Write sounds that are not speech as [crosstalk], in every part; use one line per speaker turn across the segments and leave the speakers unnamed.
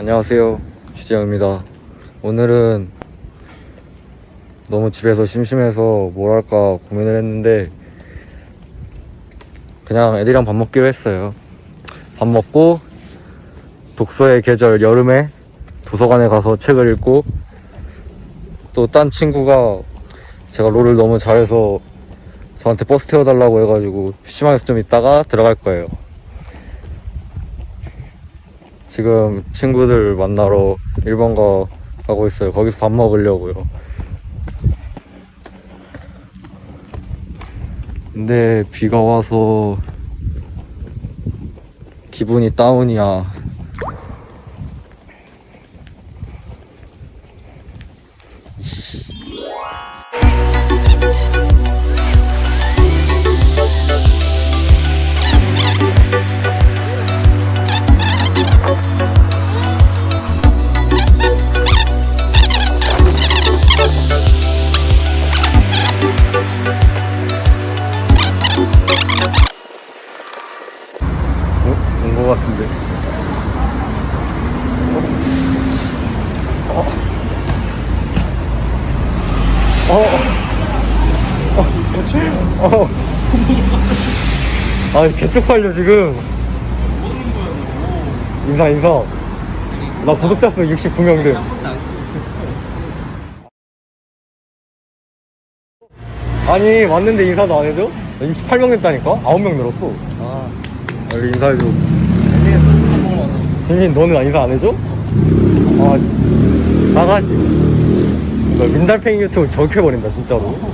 안녕하세요. 주재영입니다. 오늘은 너무 집에서 심심해서 뭘 할까 고민을 했는데 그냥 애들이랑 밥 먹기로 했어요. 밥 먹고 독서의 계절 여름에 도서관에 가서 책을 읽고 또 딴 친구가 제가 롤을 너무 잘해서 저한테 버스 태워달라고 해가지고 PC방에서 좀 있다가 들어갈 거예요. 지금 친구들 만나러 1번가 가고 있어요. 거기서 밥 먹으려고요. 근데 비가 와서 기분이 다운이야. 어? 어? 아, 개쪽팔려, 지금. 인사, 인사. 나 구독자 수 69명들. 아니, 왔는데 인사도 안 해줘? 28명 됐다니까? 9명 늘었어. 아, 여기 인사해줘. 지민, 너는 인사 안 해줘? 아, 싸가지. 너 민달팽이 유튜브 적해버린다, 진짜로. 어?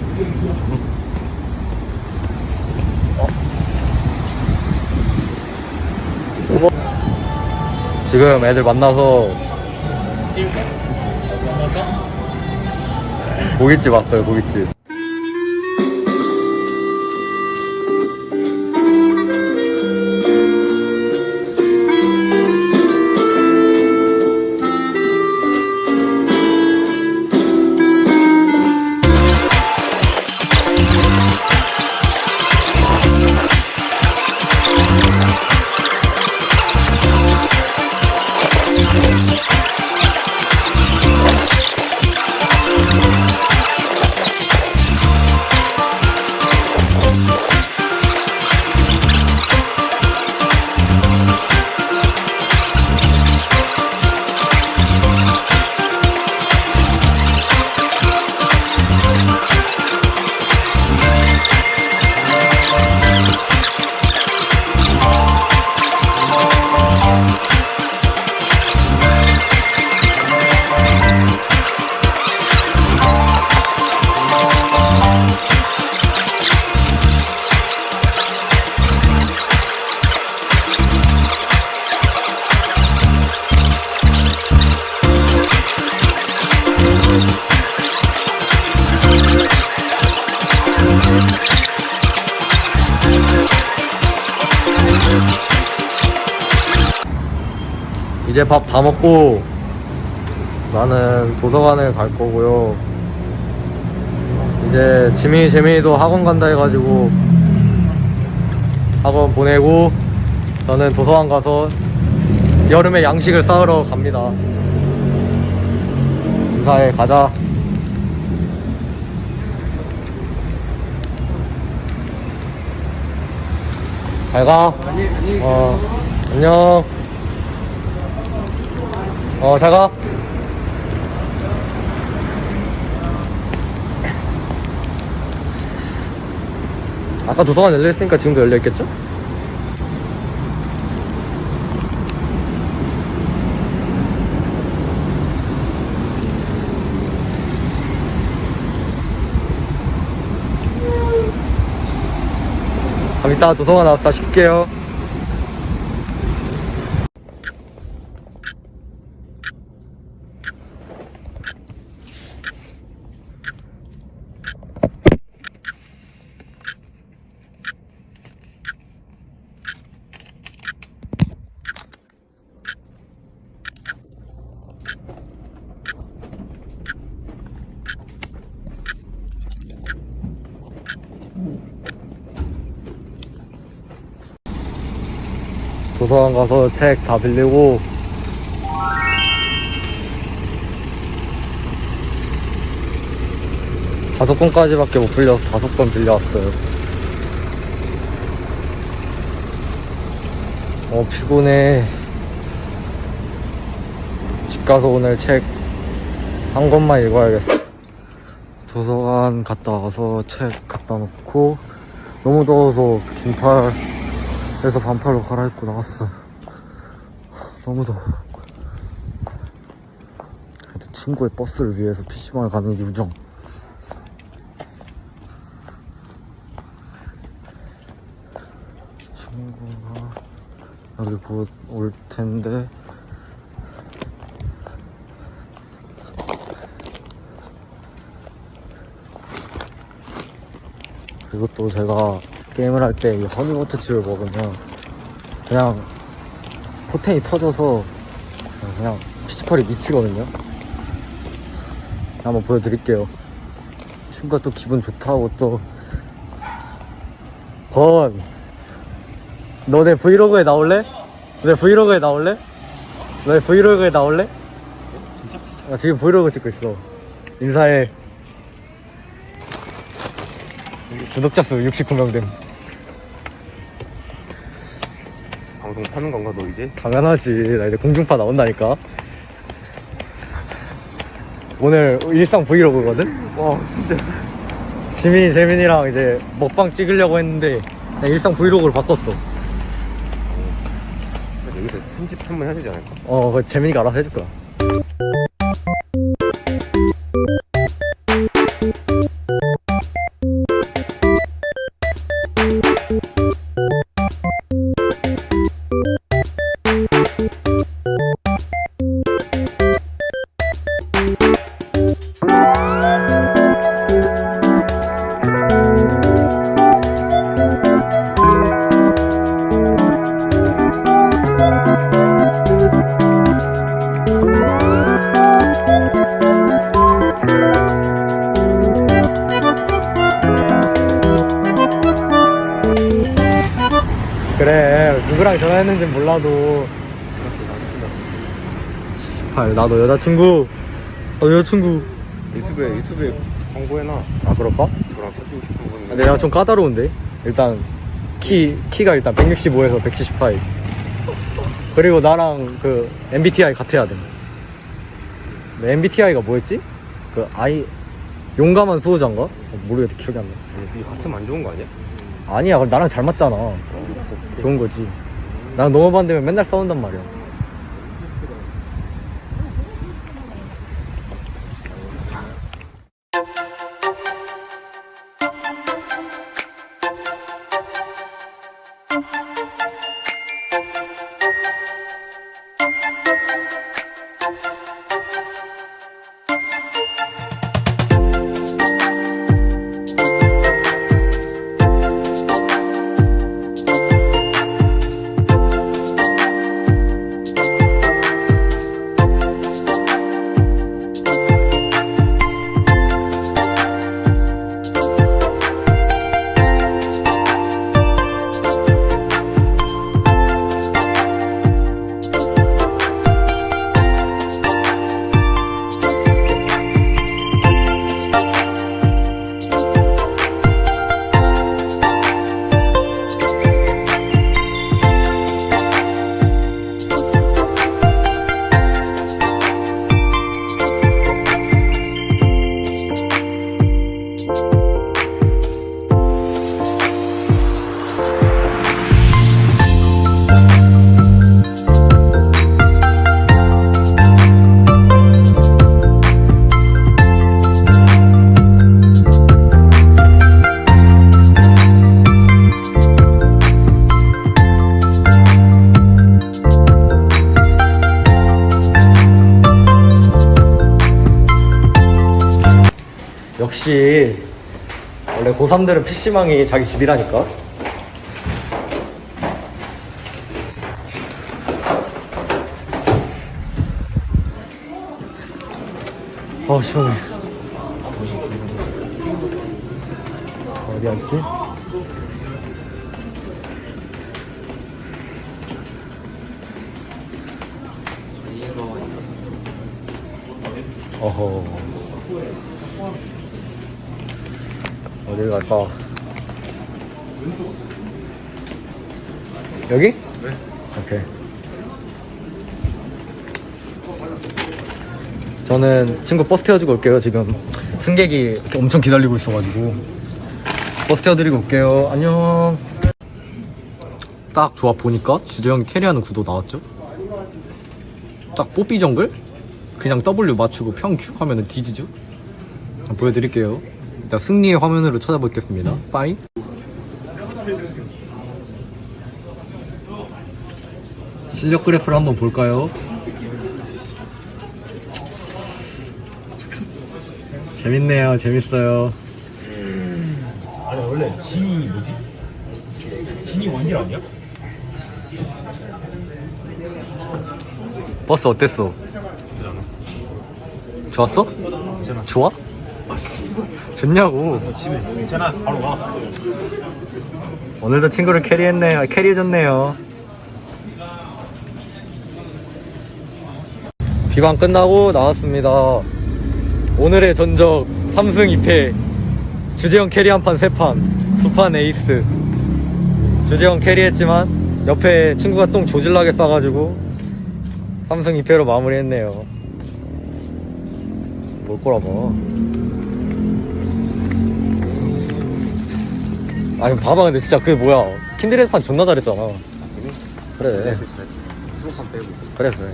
어머. 지금 애들 만나서 고깃집 왔어요, 고깃집. 이제 밥 다 먹고 나는 도서관을 갈 거고요. 이제 지민이 재민이도 학원 간다 해가지고 학원 보내고 저는 도서관 가서 여름에 양식을 싸우러 갑니다. 인사해 가자. 잘 가. 어, 안녕. 어, 잘 가. 아까 도서관 열려있으니까 지금도 열려있겠죠? 그럼 이따 도서관 나와서 다시 뵐게요. 도서관 가서 책 다 빌리고 다섯 권까지밖에 못 빌려서 다섯 권 빌려왔어요. 어 피곤해. 집 가서 오늘 책 한 권만 읽어야겠어. 도서관 갔다 와서 책 갖다 놓고 너무 더워서 긴팔 에서 반팔로 갈아입고 나왔어. 너무 더워. 친구의 버스를 위해서 PC방을 가는 유정. 친구가 여기 곧 올 텐데 그리고 또 제가 게임을 할 때 이 허니버터 칩을 먹으면 그냥 포텐이 터져서 그냥 피지컬이 미치거든요. 한번 보여드릴게요. 친구가 또 기분 좋다고 또. 건, 너내 브이로그에 나올래? 내 브이로그에 나올래? 너 내 브이로그에 나올래? 나 지금 브이로그 찍고 있어. 인사해. 구독자 수 69명 됨
방송 파는 건가 너 이제?
당연하지 나 이제 공중파 나온다니까 오늘 일상 브이로그거든?
와 진짜
지민이 재민이랑 이제 먹방 찍으려고 했는데 그냥 일상 브이로그로 바꿨어
여기서 편집 한 번 해야 되지 않을까?
어 그거 재민이가 알아서 해줄 거야 누구랑 전화했는지 몰라도. 18 나도 여자친구. 나도 여자친구.
유튜브에 유튜브에 광고해놔.
아 그럴까?
저랑 사귀고 싶은 분
아, 내가 좀 까다로운데? 일단 키 키가 일단 165에서 170 사이. 그리고 나랑 그 MBTI 같아야 돼. 내 MBTI가 뭐였지? 그 아이 용감한 수호자인가? 어, 모르겠다 기억이 안나.
이게 같으면 안 좋은 거 아니야?
아니야 나랑 잘 맞잖아. 좋은 거지 나랑 너무 반대면 맨날 싸운단 말이야 역시 원래 고3들은 PC방이 자기 집이라니까. 어 시원해. 어디 앉지? 어허 어디 갈까? 여기?
네.
오케이. 저는 친구 버스 태워주고 올게요. 지금 승객이 이렇게 엄청 기다리고 있어가지고 버스 태워드리고 올게요. 안녕. 딱 좋아 보니까 주재형 캐리하는 구도 나왔죠? 딱 뽀삐 정글? 그냥 W 맞추고 평큐 하면은 뒤지죠? 한번 보여드릴게요. 일단 승리의 화면으로 찾아보겠습니다. 빠이. 실력 그래프를 한번 볼까요? 재밌네요. 재밌어요.
아니 원래 진이 뭐지? 진이 원딜 아니야?
버스 어땠어? 좋았어? 좋아? 좋냐고.
집에 괜찮아 바로 가
오늘도 친구를 캐리했네요. 아, 캐리해줬네요. 비방 끝나고 나왔습니다. 오늘의 전적 3승 2패. 주재영 캐리 한 판, 세 판. 두 판 에이스. 주재영 캐리했지만 옆에 친구가 똥 조질나게 싸가지고 3승 2패로 마무리했네요. 뭘 거라 봐. 아니 봐봐 근데 진짜 그게 뭐야 킨드레드판 존나 잘했잖아 그래
수록한 빼고.
그래 그래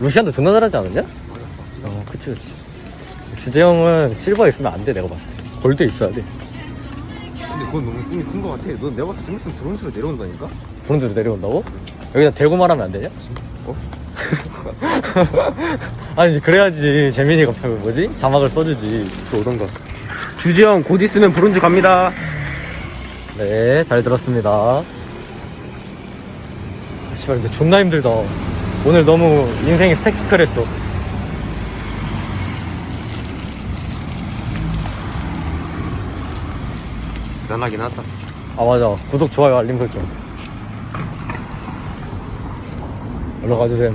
루시안도 존나 잘하지 않았냐? 어 그치 그치 주재형은 실버에 있으면 안 돼 내가 봤을 때 골드에 있어야 돼
근데 그건 너무 꿈이 큰 거 같아. 너 내가 봤을 때 좀 있으면 브론즈로 내려온다니까?
브론즈로 내려온다고? 여기다 대고 말하면 안 되냐?
어? [laughs]
아니 그래야지 재민이가 그 뭐지? 자막을 써주지
또 오던가. 주지영 곧 있으면 브론즈 갑니다.
네 잘 들었습니다. 아, 씨발 근데 존나 힘들다. 오늘 너무 인생이 스펙스클 했어.
대단하긴 하다.
아 맞아. 구독 좋아요 알림 설정. 올라가 주세요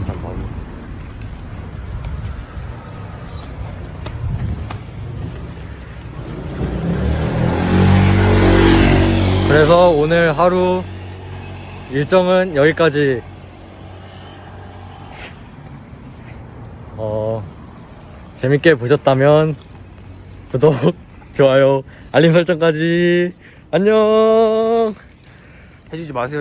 그래서 오늘 하루 일정은 여기까지. 어 재밌게 보셨다면 구독 좋아요 알림 설정까지. 안녕!
해주지 마세요.